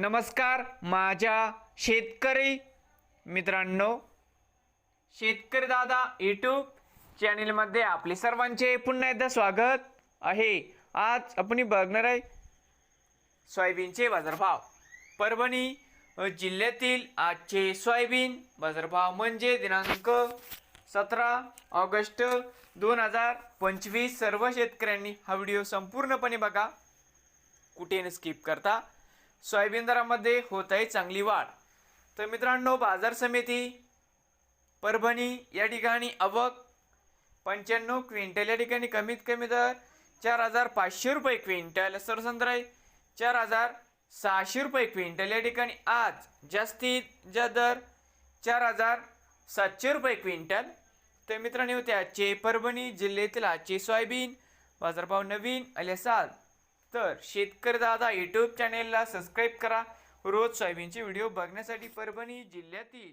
नमस्कार माझ्या शेतकरी मित्रांनो शेतकरी दादा यूट्यूब चॅनेलमध्ये आपले सर्वांचे पुन्हा एकदा स्वागत आहे. आज आपण बघणार आहे सोयाबीनचे बाजारभाव. परभणी जिल्ह्यातील आजचे सोयाबीन बाजारभाव म्हणजे दिनांक सतरा ऑगस्ट दोन हजार पंचवीस. सर्व शेतकऱ्यांनी हा व्हिडिओ संपूर्णपणे बघा. कुठे स्किप करता. सोयाबीन दरामध्ये होत आहे चांगली वाढ. तर मित्रांनो बाजार समिती परभणी या ठिकाणी आवक पंच्याण्णव क्विंटल या ठिकाणी कमीत कमी दर चार हजार पाचशे रुपये क्विंटल सरसंत्र चार हजार सहाशे रुपये क्विंटल या ठिकाणी. आज जास्तीत जास्त दर चार हजार सातशे रुपये क्विंटल. तर मित्रांनो होते आजचे परभणी जिल्ह्यातील आजचे सोयाबीन बाजारभाव नवीन आले तर शेतकरी दादा यूट्यूब चॅनेलला सबस्क्राईब करा. रोज सोयाबीनचे व्हिडिओ बघण्यासाठी परभणी जिल्ह्यातील